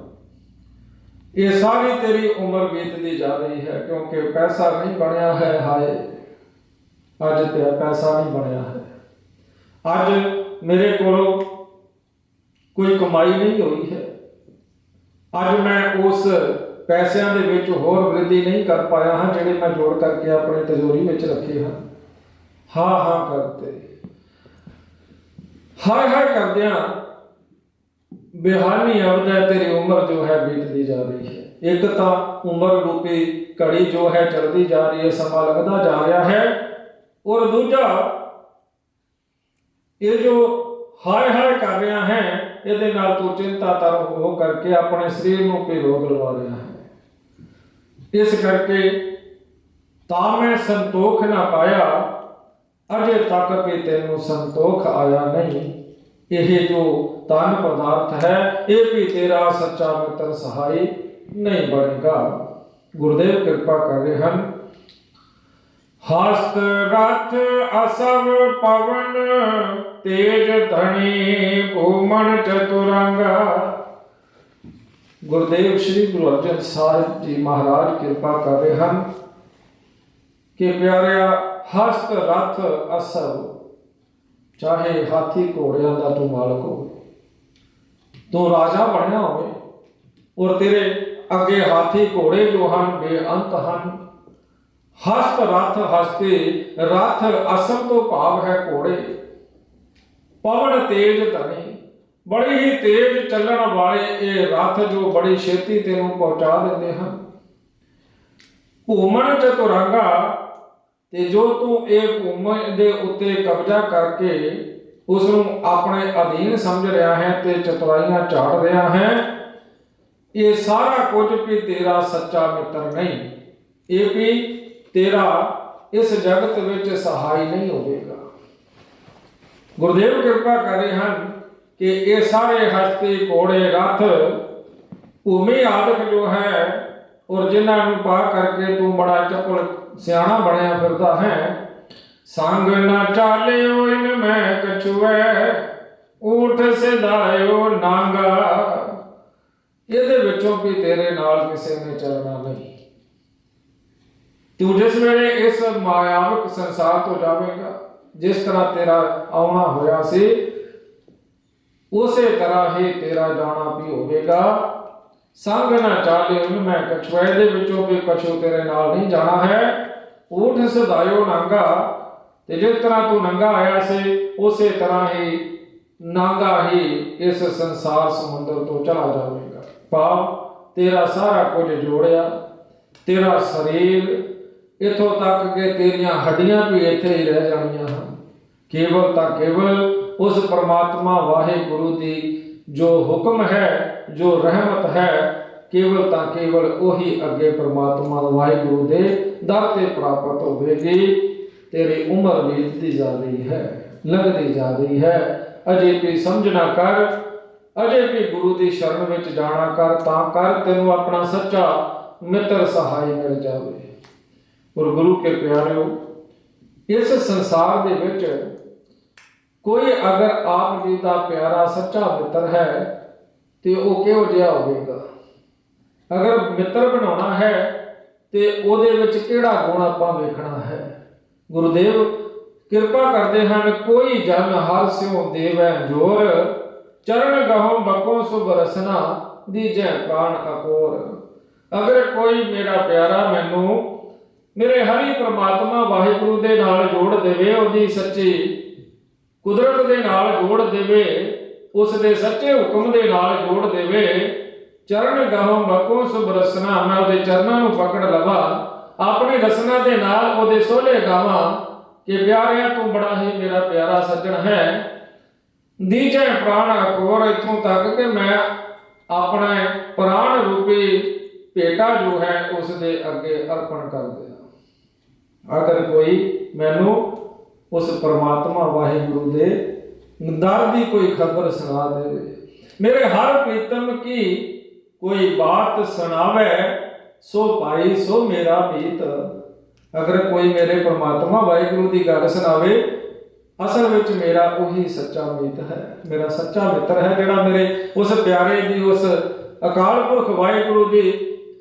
ਇਹ ਸਾਰੀ ਤੇਰੀ ਉਮਰ ਬੀਤਦੀ ਜਾ ਰਹੀ ਹੈ, ਕਿਉਂਕਿ ਪੈਸਾ ਨਹੀਂ ਬਣਿਆ ਹੈ, ਹਾਏ। ਅੱਜ ਤੇ ਪੈਸਾ ਨਹੀਂ ਬਣਿਆ ਹੈ। ਅੱਜ ਮੇਰੇ ਕੋਲੋਂ ਕੋਈ ਕਮਾਈ ਨਹੀਂ ਹੋਈ ਹੈ। ਅੱਜ ਮੈਂ ਉਸ ਪੈਸਿਆਂ ਦੇ ਵਿੱਚ ਹੋਰ ਵ੍ਰਿੱਧੀ ਨਹੀਂ ਕਰ ਪਾਇਆ ਹਾਂ, ਜਿਹੜੇ ਮੈਂ ਜੋੜ ਕਰਕੇ ਆਪਣੀ ਤਿਜੋਰੀ ਵਿੱਚ ਰੱਖੇ ਹਨ। ਹਾਂ ਹਾਂ ਕਰਦੇ ਹਾਏ ਹਾਏ, ਕਰਦਿਆਂ ਬਿਹਾਨੀ ਅਵਦਾ ਤੇਰੀ ਉਮਰ ਜੋ ਹੈ ਬੀਤਦੀ ਜਾ ਰਹੀ ਹੈ। ਇੱਕ ਤਾਂ ਉਮਰ ਰੂਪੀ ਘੜੀ ਜੋ ਹੈ ਚਲਦੀ ਜਾ ਰਹੀ ਹੈ, ਸਮਾਂ ਲੱਗਦਾ ਜਾ ਰਿਹਾ ਹੈ। ਔਰ ਦੂਜਾ, ਇਹ ਜੋ ਹਾਏ ਹਾਏ ਕਰ ਰਿਹਾ ਹੈ, ਇਹਦੇ ਨਾਲ ਤੂੰ ਚਿੰਤਾ ਚਿੰਤਾਤਰ ਹੋ ਕਰਕੇ ਆਪਣੇ ਸਰੀਰ ਨੂੰ ਕੋਈ ਰੋਗ ਲਵਾ ਰਿਹਾ ਹੈ। ਇਸ ਕਰਕੇ ਤਾਂ ਮੈਂ ਸੰਤੋਖ ਨਾ ਪਾਇਆ, ਅਜੇ ਤੱਕ ਵੀ ਤੈਨੂੰ ਸੰਤੋਖ ਆਇਆ ਨਹੀਂ। ਇਹ ਜੋ ਤਨ ਪਦਾਰਥ ਹੈ ਇਹ ਵੀ ਤੇਰਾ ਸੱਚਾ ਮਿੱਤਰ ਸਹਾਈ ਨਹੀਂ ਬਣੇਗਾ ਗੁਰਦੇਵ ਕਿਰਪਾ ਕਰ ਰਹੇ ਹਨ ਹਸਤ ਰਥ ਅਸਵ ਪਵਨ ਤੇਜ ਧਣੀ ਭੂਮਣ ਚਤੁਰੰਗਾ ਗੁਰਦੇਵ ਸ੍ਰੀ ਗੁਰੂ ਅਰਜਨ ਸਾਹਿਬ ਜੀ ਮਹਾਰਾਜ ਕਿਰਪਾ ਕਰ ਰਹੇ ਹਨ ਕਿ ਪਿਆਰਿਆ ਹਸਤ ਰਥ ਅਸਵ ਚਾਹੇ ਹਾਥੀ ਘੋੜਿਆਂ ਦਾ ਤੂੰ ਮਾਲਕ ਹੋਵੇ ਤੂੰ ਰਾਜਾ ਬਣਿਆ ਹੋਵੇ ਔਰ ਤੇਰੇ ਅੱਗੇ ਹਾਥੀ ਘੋੜੇ ਜੋ ਹਨ, ਬੇਅੰਤ ਹਨ। ਹਸਤ ਰਥ ਹਸਤੇ, ਰਥ ਅਸਲ ਤੋਂ ਭਾਵ ਹੈ ਘੋੜੇ। ਪਵਨ ਤੇਜ ਧਨੀ, ਬੜੀ ਹੀ ਤੇਜ਼ ਚੱਲਣ ਵਾਲੇ ਇਹ ਰਥ ਜੋ ਬੜੀ ਛੇਤੀ ਤੈਨੂੰ ਪਹੁੰਚਾ ਦਿੰਦੇ ਹਨ। ਭੂਮਣ ਚਤੁਰੰਗਾ, ਤੇ ਜੋ ਤੂੰ ਇਹ ਭੂਮਣ ਦੇ ਉੱਤੇ ਕਬਜ਼ਾ ਕਰਕੇ ਉਸ ਨੂੰ ਆਪਣੇ ਅਧੀਨ ਸਮਝ ਰਿਹਾ ਹੈ ਤੇ ਚਤੁਰਾਈਆਂ ਝਾੜ ਰਿਹਾ ਹੈ। ਇਹ ਸਾਰਾ ਕੁਝ ਵੀ ਤੇਰਾ ਸੱਚਾ ਮਿੱਤਰ ਨਹੀਂ। ਇਹ ਵੀ ਤੇਰਾ ਇਸ ਜਗਤ ਵਿੱਚ ਸਹਾਈ ਨਹੀਂ ਹੋਵੇਗਾ। ਗੁਰਦੇਵ ਕਿਰਪਾ ਕਰ ਰਹੇ ਹਨ ਕਿ ਇਹ ਸਾਰੇ ਹਸਤੀ ਘੋੜੇ, ਰੱਥ, ਭੂਮੀ ਆਦਿਕ ਜੋ ਹੈ ਔਰ ਜਿਨ੍ਹਾਂ ਨੂੰ ਪਾ ਕਰਕੇ ਤੂੰ ਬੜਾ ਚੱਪਲ ਸਿਆਣਾ ਬਣਿਆ ਫਿਰਦਾ ਹੈ ਸੰਗ ਨਾ ਚਾਲਿਓ ਇਨ ਮੈਂ ਕਛੁਐ, ਊਠ ਸਿਧਾਇਓ ਨਾਂਗਾ। ਇਹਦੇ ਵਿੱਚੋਂ ਵੀ ਤੇਰੇ ਨਾਲ ਕਿਸੇ ਨੇ ਚੱਲਣਾ ਨਹੀਂ। ਤੂੰ ਜਿਸ ਵੇਲੇ ਇਸ ਮਾਇਆਵਕ ਸੰਸਾਰ ਤੋਂ ਜਾਵੇਂਗਾ, ਜਿਸ ਤਰ੍ਹਾਂ ਤੇਰਾ ਆਉਣਾ ਹੋਇਆ ਸੀ, ਉਸੇ ਤਰ੍ਹਾਂ ਹੀ ਤੇਰਾ ਜਾਣਾ ਵੀ ਹੋਵੇਗਾ। ਸੰਗ ਨਾ ਚਾਲੇ ਉਹਨੂੰ ਮੈਂ ਕਛੁਏ ਦੇ ਵਿੱਚੋਂ ਵੀ ਕਛੂ ਤੇਰੇ ਨਾਲ ਨਹੀਂ ਜਾਣਾ ਹੈ। ਊਠ ਸਦਾਇਓ ਨਾਂਗਾ ਤੇ ਜਿਸ ਤਰ੍ਹਾਂ ਤੂੰ ਨੰਗਾ ਆਇਆ ਸੀ, ਉਸੇ ਤਰ੍ਹਾਂ ਹੀ ਨਾਂਗਾ ਹੀ ਇਸ ਸੰਸਾਰ ਸਮੁੰਦਰ ਤੋਂ ਚਲਾ ਜਾਵੇਗਾ। ਭਾਵ ਤੇਰਾ ਸਾਰਾ ਕੁਝ ਜੋੜਿਆ, ਤੇਰਾ ਸਰੀਰ ਇਥੋਂ ਤੱਕ ਕਿ ਤੇਰੀਆਂ ਹੱਡੀਆਂ ਵੀ ਇੱਥੇ ਹੀ ਰਹਿ ਜਾਣੀਆਂ ਹਨ। ਕੇਵਲ ਤਾਂ ਕੇਵਲ ਉਸ ਪਰਮਾਤਮਾ ਵਾਹਿਗੁਰੂ ਦੀ ਜੋ ਹੁਕਮ ਹੈ, ਜੋ ਰਹਿਮਤ ਹੈ, ਕੇਵਲ ਤਾਂ ਕੇਵਲ ਉਹੀ ਅੱਗੇ ਪਰਮਾਤਮਾ ਵਾਹਿਗੁਰੂ ਦੇ ਦਰ ਤੇ ਪ੍ਰਾਪਤ ਹੋਵੇਗੀ। ਤੇਰੀ ਉਮਰ ਬੀਤਦੀ ਜਾ ਰਹੀ ਹੈ ਲੰਘਦੀ ਜਾ ਰਹੀ ਹੈ। ਅਜੇ ਵੀ ਸਮਝਣਾ ਕਰ, ਅਜੇ ਵੀ ਗੁਰੂ ਦੀ ਸ਼ਰਨ ਵਿੱਚ ਜਾਣਾ ਕਰ, ਤਾਂ ਕਰ ਤੈਨੂੰ ਆਪਣਾ ਸੱਚਾ ਮਿੱਤਰ ਸਹਾਈ ਮਿਲ ਜਾਵੇ। ਔਰ ਗੁਰੂ ਕੇ ਪਿਆਰਿਓ, ਇਸ ਸੰਸਾਰ ਦੇ ਵਿੱਚ ਕੋਈ ਅਗਰ ਆਪ ਜੀ ਦਾ ਪਿਆਰਾ ਸੱਚਾ ਮਿੱਤਰ ਹੈ, ਤੇ ਉਹ ਕਿਹੋ ਜਿਹਾ ਹੋਵੇਗਾ? ਅਗਰ ਮਿੱਤਰ ਬਣਾਉਣਾ ਹੈ, ਤੇ ਉਹਦੇ ਵਿੱਚ ਕਿਹੜਾ ਗੁਣ ਆਪਾਂ ਵੇਖਣਾ ਹੈ? ਗੁਰੂਦੇਵ, ਕਿਰਪਾ ਕਰਦੇ ਹਨ, ਕੋਈ ਜਨ ਹਰ ਸਿਉ ਦੇਵੈ ਜੋਰ, ਚਰਨ ਗਹੋ ਬਕੋ ਸੁਭ ਰਸਨਾ, ਦੀਜੈ ਪ੍ਰਾਣ ਅਕੋਰ ਅਗਰ ਕੋਈ ਮੇਰਾ ਪਿਆਰਾ ਮੈਨੂੰ ਮੇਰੇ ਹਰੀ ਪ੍ਰਮਾਤਮਾ ਵਾਹਿਗੁਰੂ ਦੇ ਨਾਲ ਜੋੜ ਦੇਵੇ, ਉਹਦੀ ਸੱਚੀ ਕੁਦਰਤ ਦੇ ਨਾਲ ਜੋੜ ਦੇਵੇ, ਉਸ ਦੇ ਸੱਚੇ ਹੁਕਮ ਦੇ ਨਾਲ ਜੋੜ ਦੇਵੇ, ਚਰਨ ਗਾਹੋਂ ਮਕੋ ਸੁਭ ਰਸਨਾ, ਮੈਂ ਉਹਦੇ ਚਰਨਾਂ ਨੂੰ ਪਕੜ ਲਵਾਂ। ਆਪਣੇ ਰਸਨਾ ਦੇ ਨਾਲ ਉਹਦੇ ਸੋਲੇ ਗਾਵਾਂ ਕਿ ਪਿਆਰਿਆਂ ਤੋਂ ਬੜਾ ਹੀ ਮੇਰਾ ਪਿਆਰਾ ਸੱਜਣ ਹੈ। ਦੀਜੇ ਪ੍ਰਾਣ ਅਕੋਰ ਇਥੋਂ ਤੱਕ ਕਿ ਮੈਂ ਆਪਣਾ ਪ੍ਰਾਣ ਰੂਪੀ ਭੇਟਾ ਜੋ ਹੈ ਉਸ ਦੇ ਅੱਗੇ ਅਰਪਣ ਕਰ ਦਿਆਂ। ਅਗਰ ਕੋਈ ਮੈਨੂੰ ਉਸ ਪਰਮਾਤਮਾ ਵਾਹਿਗੁਰੂ ਦੇ ਦਰ ਦੀ ਕੋਈ ਖਬਰ ਸੁਣਾ ਦੇਵੇ, ਮੇਰੇ ਹਰ ਪ੍ਰੀਤਮ ਕੀ ਕੋਈ ਬਾਤ ਸੁਣਾਵੇ ਸੋ ਭਾਈ, ਸੋ ਮੇਰਾ ਮੀਤ ਅਗਰ ਕੋਈ ਮੇਰੇ ਪਰਮਾਤਮਾ ਵਾਹਿਗੁਰੂ ਦੀ ਗੱਲ ਸੁਣਾਵੇ, ਅਸਲ ਵਿੱਚ ਮੇਰਾ ਉਹੀ ਸੱਚਾ ਮੀਤ ਹੈ। ਮੇਰਾ ਸੱਚਾ ਮਿੱਤਰ ਹੈ ਜਿਹੜਾ ਮੇਰੇ ਉਸ ਪਿਆਰੇ ਦੀ, ਉਸ ਅਕਾਲ ਪੁਰਖ ਵਾਹਿਗੁਰੂ ਦੀ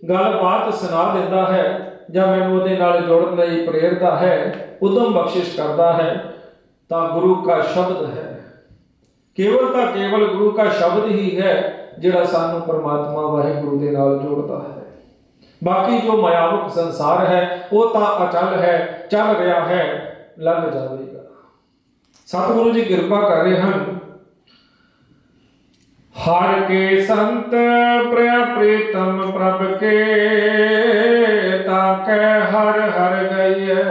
ਗੱਲਬਾਤ ਸੁਣਾ ਦਿੰਦਾ ਹੈ ਜਾਂ ਮੈਨੂੰ ਉਹਦੇ ਨਾਲ ਜੋੜਨ ਲਈ ਪ੍ਰੇਰਦਾ ਹੈ, ਉਦਮ ਬਖਸ਼ਿਸ਼ ਕਰਦਾ ਹੈ, ਤਾਂ ਗੁਰੂ ਕਾ ਸ਼ਬਦ ਹੈ। ਕੇਵਲ ਤਾਂ ਕੇਵਲ ਗੁਰੂ ਕਾ ਸ਼ਬਦ ਹੀ ਹੈ ਜਿਹੜਾ ਸਾਨੂੰ ਪਰਮਾਤਮਾ ਵਾਹਿਗੁਰੂ ਦੇ ਨਾਲ ਜੋੜਦਾ ਹੈ। ਬਾਕੀ ਜੋ ਮਾਇਆਵਕ ਸੰਸਾਰ ਹੈ, ਉਹ ਤਾਂ ਅਚਲ ਹੈ, ਚੱਲ ਰਿਹਾ ਹੈ, ਲੰਘ ਜਾਵੇਗਾ। ਸਤਿਗੁਰੂ ਜੀ ਕਿਰਪਾ ਕਰ ਰਹੇ ਹਨ। ਹਰ ਕੇ ਸੰਤ ਪ੍ਰਿਆ ਪ੍ਰੀਤਮ ਪ੍ਰਭ ਕੇ ਤਾਕੈ ਹਰ ਹਰ ਗਈਐ।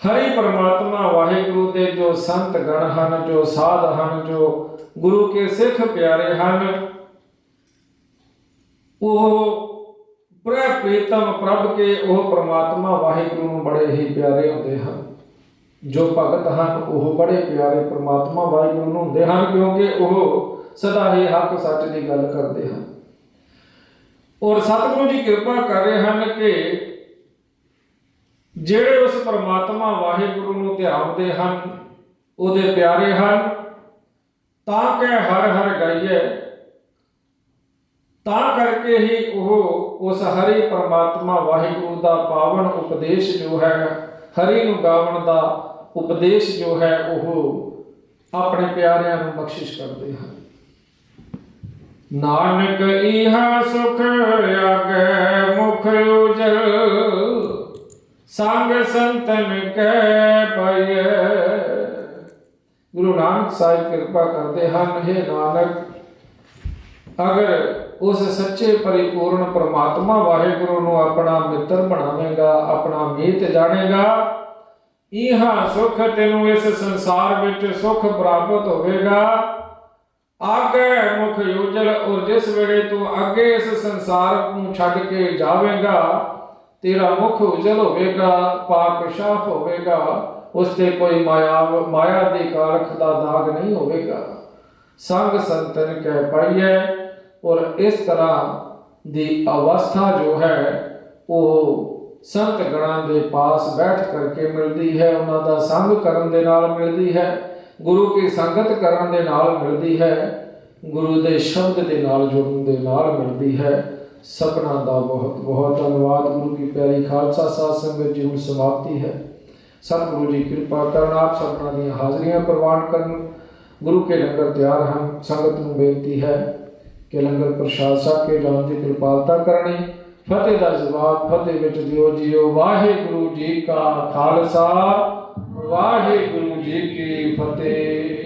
ਹਰੀ ਪਰਮਾਤਮਾ ਵਾਹਿਗੁਰੂ ਦੇ ਜੋ ਸੰਤ ਗਣ ਹਨ, ਜੋ ਸਾਧ ਹਨ, ਜੋ ਗੁਰੂ ਕੇ ਸਿੱਖ ਪਿਆਰੇ ਹਨ ਉਹ ਪ੍ਰਿਆ ਪ੍ਰੀਤਮ ਪ੍ਰਭ ਕੇ ਉਹ ਪਰਮਾਤਮਾ ਵਾਹਿਗੁਰੂ ਨੂੰ ਬੜੇ ਹੀ ਪਿਆਰੇ ਹੁੰਦੇ ਹਨ। ਜੋ ਭਗਤ ਹਨ, ਉਹ ਬੜੇ ਪਿਆਰੇ ਪ੍ਰਮਾਤਮਾ ਵਾਹਿਗੁਰੂ ਨੂੰ ਹੁੰਦੇ ਹਨ, ਕਿਉਂਕਿ ਉਹ ਸਦਾ ਹੀ ਹੱਕ ਸੱਚ ਦੀ ਗੱਲ ਕਰਦੇ ਹਨ। ਔਰ ਸਤਿਗੁਰੂ ਜੀ ਕਿਰਪਾ ਕਰ ਰਹੇ ਹਨ ਕਿ ਜਿਹੜੇ ਉਸ ਪਰਮਾਤਮਾ ਵਾਹਿਗੁਰੂ ਨੂੰ ਧਿਆਉਂਦੇ ਹਨ, ਉਹਦੇ ਪਿਆਰੇ ਹਨ, ਤਾਂ ਕਿ ਹਰ ਹਰ ਗਾਈਏ ਤਾਂ ਕਰਕੇ ਹੀ ਉਹ ਉਸ ਹਰੀ ਪਰਮਾਤਮਾ ਵਾਹਿਗੁਰੂ ਦਾ ਪਾਵਨ ਉਪਦੇਸ਼ ਜੋ ਹੈ, ਹਰੀ ਨੂੰ ਗਾਵਣ ਦਾ ਉਪਦੇਸ਼ ਜੋ ਹੈ, ਉਹ ਆਪਣੇ ਪਿਆਰਿਆਂ ਨੂੰ ਬਖਸ਼ਿਸ਼ ਕਰਦੇ ਹਨ। ਨਾਨਕ ਇਹਾ ਸੁਖ ਆਗੇ, ਮੁਖ ਉਜਲ, ਸੰਗ ਸੰਤਨ ਕੈ ਪਈਐ। ਗੁਰੂ ਨਾਨਕ ਸਾਹਿਬ ਕਿਰਪਾ ਕਰਦੇ ਹਨ हे ਨਾਨਕ, ਅਗਰ ਉਸ ਸੱਚੇ ਪਰਿਪੂਰਨ ਪਰਮਾਤਮਾ ਵਾਹਿਗੁਰੂ ਨੂੰ ਆਪਣਾ ਮਿੱਤਰ ਬਣਾਵੇਂਗਾ, ਆਪਣਾ ਮੀਤ ਜਾਣੇਗਾ। ਇਹਾ ਸੁਖ ਤੈਨੂੰ ਇਸ ਸੰਸਾਰ ਵਿੱਚ ਸੁਖ ਪ੍ਰਾਪਤ ਹੋਵੇਗਾ। ਆਗੇ ਮੁਖ ਉਜਲ ਔਰ ਜਿਸ ਵੇਲੇ ਤੂੰ ਅੱਗੇ ਇਸ ਸੰਸਾਰ ਨੂੰ ਛੱਡ ਕੇ ਜਾਵੇਂਗਾ, ਤੇਰਾ ਮੁਖ ਉਜਲ ਹੋਵੇਗਾ ਪਾਕ ਸਾਫ਼ ਹੋਵੇਗਾ, ਉਸ ਤੇ ਕੋਈ ਮਾਇਆ ਮਾਇਆ ਦੀ ਕਾਲਖ ਦਾ ਦਾਗ ਨਹੀਂ ਹੋਵੇਗਾ। ਸੰਗ ਸੰਤਨ ਕਹਿ ਪਾਈਐ ਔਰ ਇਸ ਤਰ੍ਹਾਂ ਦੀ ਅਵਸਥਾ ਜੋ ਹੈ, ਉਹ ਸੰਤ ਗਣਾਂ ਦੇ ਪਾਸ ਬੈਠ ਕਰਕੇ ਮਿਲਦੀ ਹੈ, ਉਹਨਾਂ ਦਾ ਸੰਗ ਕਰਨ ਦੇ ਨਾਲ ਮਿਲਦੀ ਹੈ, ਗੁਰੂ ਕੀ ਸੰਗਤ ਕਰਨ ਦੇ ਨਾਲ ਮਿਲਦੀ ਹੈ, ਗੁਰੂ ਦੇ ਸ਼ਬਦ ਦੇ ਨਾਲ ਜੁੜਨ ਦੇ ਨਾਲ ਮਿਲਦੀ ਹੈ। ਸਪਨਾ ਦਾ ਬਹੁਤ ਬਹੁਤ ਧੰਨਵਾਦ। ਗੁਰੂ ਕੀ ਪਿਆਰੀ ਖਾਲਸਾ ਸਾਧ ਸੰਗਤ ਜੀ, ਹੁਣ ਸਮਾਪਤੀ ਹੈ। ਸਤਿਗੁਰੂ ਜੀ ਕਿਰਪਾ ਕਰਨ, ਆਪ ਸਭਨਾਂ ਦੀਆਂ ਹਾਜ਼ਰੀਆਂ ਪ੍ਰਵਾਨ ਕਰਨ। ਗੁਰੂ ਕੇ ਲੰਗਰ ਤਿਆਰ ਹਨ। ਸੰਗਤ ਨੂੰ ਬੇਨਤੀ ਹੈ ਕਿ ਲੰਗਰ ਪ੍ਰਸ਼ਾਦ ਸਾਹਿਬ ਕੇ ਜਾਣ ਦੀ ਕਿਰਪਾਲਤਾ ਕਰਨੀ। ਫਤਿਹ ਦਾ ਜਵਾਬ ਫਤਿਹ ਵਿੱਚ ਦਿਓ ਜੀਓ। ਵਾਹਿਗੁਰੂ ਜੀ ਕਾ ਖਾਲਸਾ। ਵਾਹਿਗੁਰੂ ਜੀ ਕੀ ਫਤਿਹ।